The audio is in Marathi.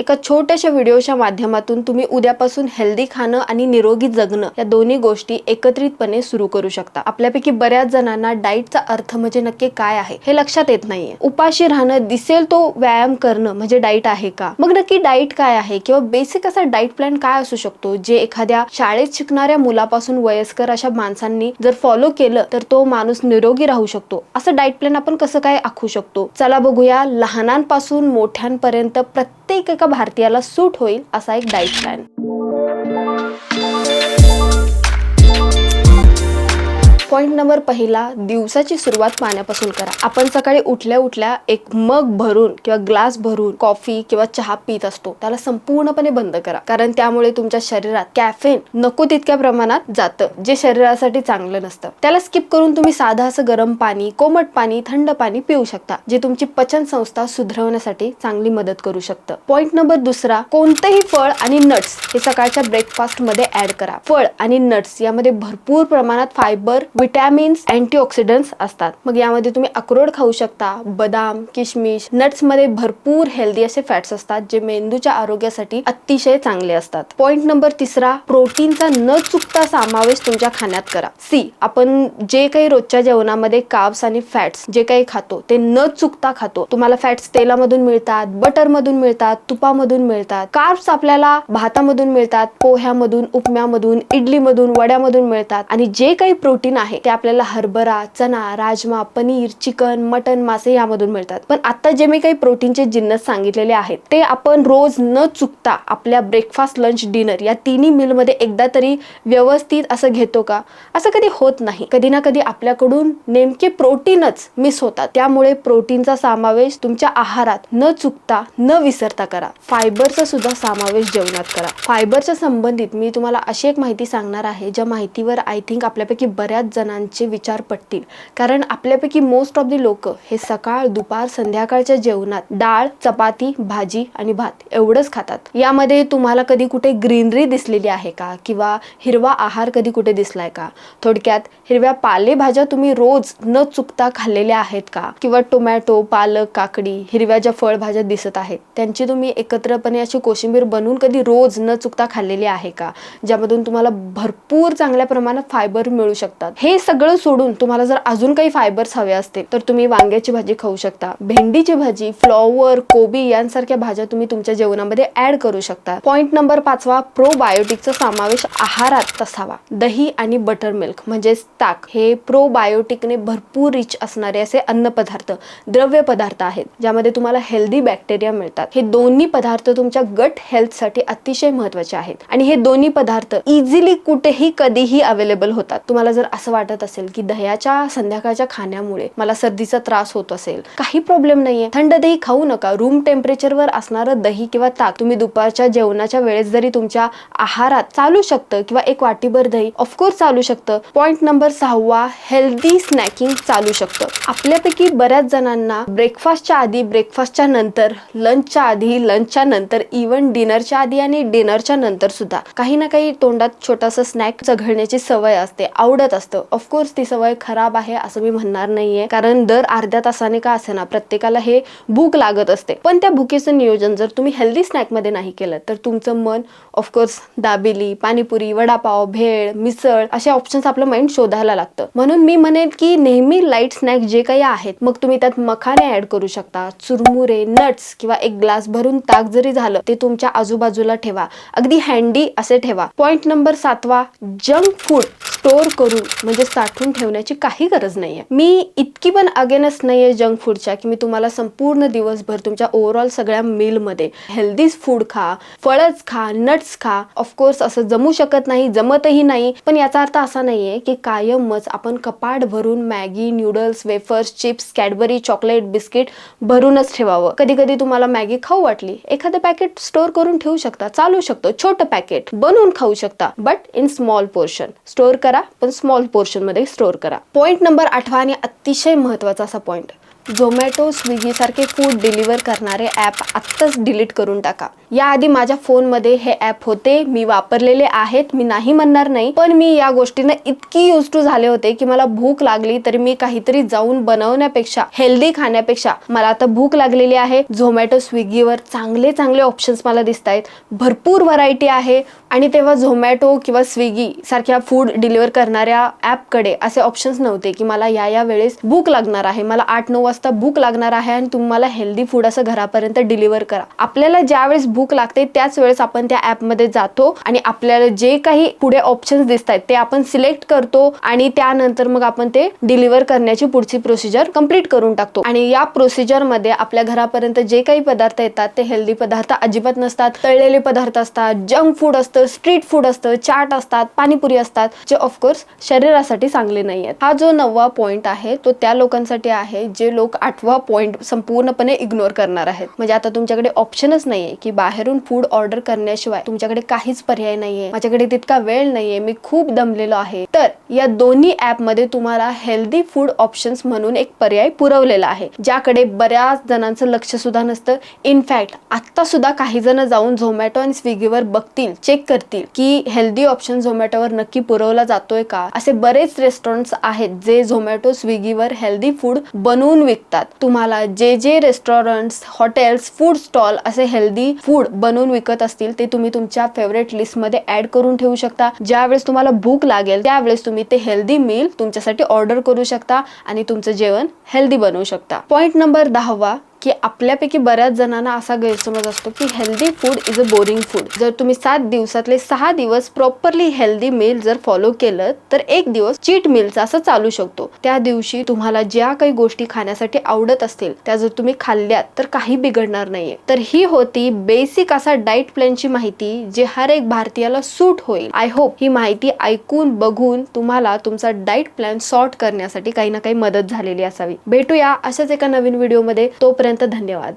एका छोट्याशा व्हिडिओच्या माध्यमातून तुम्ही उद्यापासून हेल्दी खाणं आणि निरोगी जगणं या दोन्ही गोष्टी एकत्रितपणे सुरू करू शकता. आपल्यापैकी बऱ्याच जणांना डाईटचा अर्थ म्हणजे नक्की काय आहे हे लक्षात येत नाहीये. उपाशी राहणं दिसेल तो व्यायाम करणं म्हणजे डाईट आहे का? मग नक्की डाईट काय आहे किंवा बेसिक असा डाईट प्लॅन काय असू शकतो जे एखाद्या शाळेत शिकणाऱ्या मुलापासून वयस्कर अशा माणसांनी जर फॉलो केलं तर तो माणूस निरोगी राहू शकतो. असं डाईट प्लॅन आपण कसं काय आखू शकतो? चला बघूया लहानांपासून मोठ्यांपर्यंत प्रत्येक एका भारतीयाला सूट होईल असा एक डाईट प्लॅन. पॉईंट नंबर पहिला दिवसाची सुरुवात पाण्यापासून करा. आपण सकाळी उठल्या उठल्या एक मग भरून किंवा ग्लास भरून कॉफी किंवा चहा पित असतो. त्याला संपूर्णपणे बंद करा. कारण त्यामुळे तुमच्या शरीरात कॅफेन नको तितक्या प्रमाणात जातं जे शरीरासाठी चांगलं नसतं. त्याला स्किप करून तुम्ही साधं असं गरम पाणी कोमट पाणी थंड पाणी पिऊ शकता जे तुमची पचन संस्था सुधारवण्यासाठी चांगली मदत करू शकतं. पॉईंट नंबर दुसरा कोणतंही फळ आणि नट्स हे सकाळच्या ब्रेकफास्टमध्ये ऍड करा. फळ आणि नट्स यामध्ये भरपूर प्रमाणात फायबर विटॅमिन्स अँटीऑक्सिडंट्स असतात. मग यामध्ये तुम्ही अक्रोड खाऊ शकता बदाम किशमिश नट्समध्ये भरपूर हेल्दी असे फॅट्स असतात जे मेंदूच्या आरोग्यासाठी अतिशय चांगले असतात. पॉईंट नंबर तिसरा प्रोटीनचा न चुकता समावेश तुमच्या खाण्यात करा. सी आपण जे काही रोजच्या जेवणामध्ये काब्स आणि फॅट्स जे काही खातो ते न चुकता खातो. तुम्हाला फॅट्स तेलामधून मिळतात बटरमधून मिळतात तुपामधून मिळतात. कार्ब्स आपल्याला भातामधून मिळतात पोह्यामधून उपम्यामधून इडलीमधून वड्यामधून मिळतात. आणि जे काही प्रोटीन आहे आहे. ते आपल्याला हरभरा चना राजमा पनीर चिकन मटन मासे यामधून मिळतात. पण आता जे मी काही प्रोटीनचे जिन्नस सांगितलेले आहेत ते आपण रोज न चुकता आपल्या ब्रेकफास्ट लंच डिनर या तिन्ही मिलमध्ये एकदा तरी व्यवस्थित असं घेतो का? असं कधी होत नाही. कधी ना कधी आपल्याकडून नेमके प्रोटीनच मिस होतात. त्यामुळे प्रोटीनचा समावेश तुमच्या आहारात न चुकता न विसरता करा. फायबरचा सुद्धा समावेश जेवणात करा. फायबरच्या संबंधित मी तुम्हाला अशी एक माहिती सांगणार आहे. ज्या माहितीवर आय थिंक आपल्यापैकी बऱ्याच जणांचे विचार पडतील कारण आपल्यापैकी मोस्ट ऑफ दी लोक हे सकाळ दुपार संध्याकाळच्या जेवणात डाळ चपाती भाजी आणि भात एवढंच खातात. यामध्ये तुम्हाला कधी कुठे ग्रीनरी दिसलेली आहे का? किंवा हिरवा आहार कधी कुठे दिसलाय का? थोडक्यात हिरव्या पालेभाज्या तुम्ही रोज न चुकता खाल्लेल्या आहेत का? किंवा टोमॅटो पालक काकडी हिरव्या ज्या फळभाज्या दिसत आहेत त्यांची तुम्ही एकत्रपणे अशी कोशिंबीर बनवून कधी रोज न चुकता खाल्लेली आहे का? ज्यामधून तुम्हाला भरपूर चांगल्या प्रमाणात फायबर मिळू शकतात. हे हे सगळं सोडून तुम्हाला जर अजून काही फायबर्स हवे असतील तर तुम्ही वांग्याची भाजी खाऊ शकता भेंडीची भाजी फ्लॉवर कोबी यांसारख्या भाज्या तुम्ही तुमच्या जेवणामध्ये ऍड करू शकता. पॉइंट नंबर पाचवा प्रोबायोटिकचा समावेश आहारात असावा. दही आणि बटर मिल्क म्हणजेच ताक हे प्रोबायोटिकने भरपूर रिच असणारे असे अन्न पदार्थ द्रव्य पदार्थ आहेत ज्यामध्ये तुम्हाला हेल्दी बॅक्टेरिया मिळतात. हे दोन्ही पदार्थ तुमच्या गट हेल्थसाठी अतिशय महत्त्वाचे आहेत. आणि हे दोन्ही पदार्थ इझिली कुठेही कधीही अवेलेबल होतात. तुम्हाला जर असं वाटत असेल की दह्याच्या संध्याकाळच्या खाण्यामुळे मला सर्दीचा त्रास होत असेल. काही प्रॉब्लेम नाहीये. थंड दही खाऊ नका. रूम टेम्परेचरवर असणारं दही किंवा ताक तुम्ही दुपारच्या जेवणाच्या वेळेस जरी तुमच्या आहारात चालू शकतं किंवा एक वाटीभर दही ऑफकोर्स चालू शकतं. पॉइंट नंबर सहावा हेल्दी स्नॅकिंग चालू शकतं. आपल्यापैकी बऱ्याच जणांना ब्रेकफास्टच्या आधी ब्रेकफास्टच्या नंतर लंचच्या आधी लंचच्या नंतर इव्हन डिनरच्या आधी आणि डिनरच्या नंतर सुद्धा काही ना काही तोंडात छोटासा स्नॅक चघळण्याची सवय असते आवडत असतं. ऑफकोर्स ती सवय खराब आहे असं मी म्हणणार नाहीये. कारण दर अर्ध्या तासाने का असे ना प्रत्येकाला हे भूक लागत असते. पण त्या भुकेचं नियोजन जर तुम्ही हेल्दी स्नॅकमध्ये नाही केलं तर तुमचं मन ऑफकोर्स दाबेली पाणीपुरी वडापाव भेळ मिसळ असे ऑप्शन्स आपलं माइंड शोधायला लागतं. म्हणून मी म्हणेन की नेहमी लाइट स्नॅक जे काही आहेत मग तुम्ही त्यात मखाने ऍड करू शकता चुरमुरे नट्स किंवा एक ग्लास भरून ताक जरी झालं ते तुमच्या आजूबाजूला ठेवा. अगदी हँडी असे ठेवा. पॉइंट नंबर सातवा जंक फूड स्टोअर करून म्हणजे म्हणजे साठवून ठेवण्याची काही गरज नाहीये. मी इतकी पण अगेनस्ट नाहीये जंक फूडच्या की मी तुम्हाला संपूर्ण दिवसभर तुमच्या ओव्हरऑल सगळ्या मीलमध्ये हेल्दी फूड खा फळच खा नट्स खा. ऑफकोर्स असं जमू शकत नाही जमतही नाही. पण याचा अर्थ असा नाहीये की कायमच आपण कपाट भरून Maggi noodles wafers chips Cadbury chocolate biscuit भरूनच ठेवावं. कधी कधी तुम्हाला मॅगी खाऊ वाटली एखादं पॅकेट स्टोअर करून ठेवू शकता चालू शकतो छोटं पॅकेट बनवून खाऊ शकता but in small portion store करा पण स्मॉल पोर्शन मध्ये स्टोअर करा. पॉईंट नंबर आठवा आणि अतिशय महत्त्वाचा असा पॉईंट झोमॅटो स्विगीसारखे फूड डिलिव्हर करणारे ॲप आत्ताच डिलीट करून टाका. याआधी माझ्या फोनमध्ये हे ॲप होते. मी वापरलेले आहेत. मी नाही म्हणणार नाही. पण मी या गोष्टीनं इतकी युज टू झाले होते की मला भूक लागली तरी मी काहीतरी जाऊन बनवण्यापेक्षा हेल्दी खाण्यापेक्षा मला आता भूक लागलेली आहे. झोमॅटो स्विगीवर चांगले चांगले ऑप्शन्स मला दिसत आहेत. भरपूर व्हरायटी आहे. आणि तेव्हा झोमॅटो किंवा स्विगी सारख्या फूड डिलिव्हर करणाऱ्या ॲपकडे असे ऑप्शन्स नव्हते की मला या या वेळेस भूक लागणार आहे. मला आठ नऊ वाजता भूक लागणार आहे आणि तुम्हाला हेल्दी फूड असं घरापर्यंत डिलिव्हर करा. आपल्याला ज्या वेळेस भूक लागते त्याच वेळेस आपण त्या ॲपमध्ये जातो आणि आपल्याला जे काही पुढे ऑप्शन्स दिसत आहेत ते आपण सिलेक्ट करतो आणि त्यानंतर मग आपण ते डिलिव्हर करण्याची पुढची प्रोसिजर कंप्लीट करून टाकतो. आणि या प्रोसिजरमध्ये आपल्या घरापर्यंत जे काही पदार्थ येतात ते हेल्दी पदार्थ अजिबात नसतात. तळलेले पदार्थ असतात जंक फूड असतं स्ट्रीट फूड असतं चाट असतात पाणीपुरी असतात जे ऑफकोर्स शरीरासाठी चांगले नाही आहेत हा जो नववा पॉईंट आहे तो त्या लोकांसाठी आहे जे लोक आठवा पॉइंट संपूर्णपणे इग्नोर करणार आहेत. म्हणजे आता तुमच्याकडे ऑप्शनच नाहीये की बाहेरून फूड ऑर्डर करण्याशिवाय तुमच्याकडे काहीच पर्याय नाहीये. माझ्याकडे तितका वेळ नाहीये. मी खूप दमलेलो आहे. तर या दोन्ही ऍपमध्ये तुम्हाला हेल्दी फूड ऑप्शन्स म्हणून एक पर्याय पुरवलेला आहे. ज्याकडे बऱ्याच जणांचं लक्ष सुद्धा नसतं. इनफॅक्ट आता सुद्धा काही जण जाऊन झोमॅटो आणि स्विगीवर बघतील चेक करतील की हेल्दी ऑप्शन झोमॅटोवर नक्की पुरवला जातोय का? असे बरेच रेस्टॉरंट्स आहेत जे झोमॅटो स्विगीवर हेल्दी फूड बनवून विकतात. तुम्हाला जे जे रेस्टॉरंट्स हॉटेल्स फूड स्टॉल असे हेल्दी फूड बनवून विकत असतील ते तुम्ही तुमच्या फेवरेट लिस्टमध्ये ॲड ऍड करून ठेवू शकता. ज्यावेळेस तुम्हाला भूक लागेल त्यावेळेस तुम्ही ते हेल्दी मील तुमच्यासाठी ऑर्डर करू शकता आणि तुमचं जेवण हेल्दी बनवू शकता. पॉईंट नंबर दहावा की आपल्यापैकी बऱ्याच जणांना असा गैरसमज असतो की healthy food is a boring food जर तुम्ही सात दिवसातले सहा दिवस प्रॉपरली हेल्दी मील जर फॉलो केलं तर एक दिवस चीट मीलचा असं चालू शकतो. त्या दिवशी तुम्हाला ज्या काही गोष्टी खाण्यासाठी आवडत असतील त्या जर तुम्ही खाल्ल्यात तर काही बिघडणार नाहीये. तर ही होती बेसिक असा डाईट प्लॅनची माहिती जी हर एक भारतीयाला सूट होईल. आय होप ही माहिती ऐकून बघून तुम्हाला तुमचा डाईट प्लॅन सॉर्ट करण्यासाठी काही ना काही मदत झालेली असावी. भेटूया अशाच एका नवीन व्हिडिओमध्ये तोपर्यंत धन्यवाद.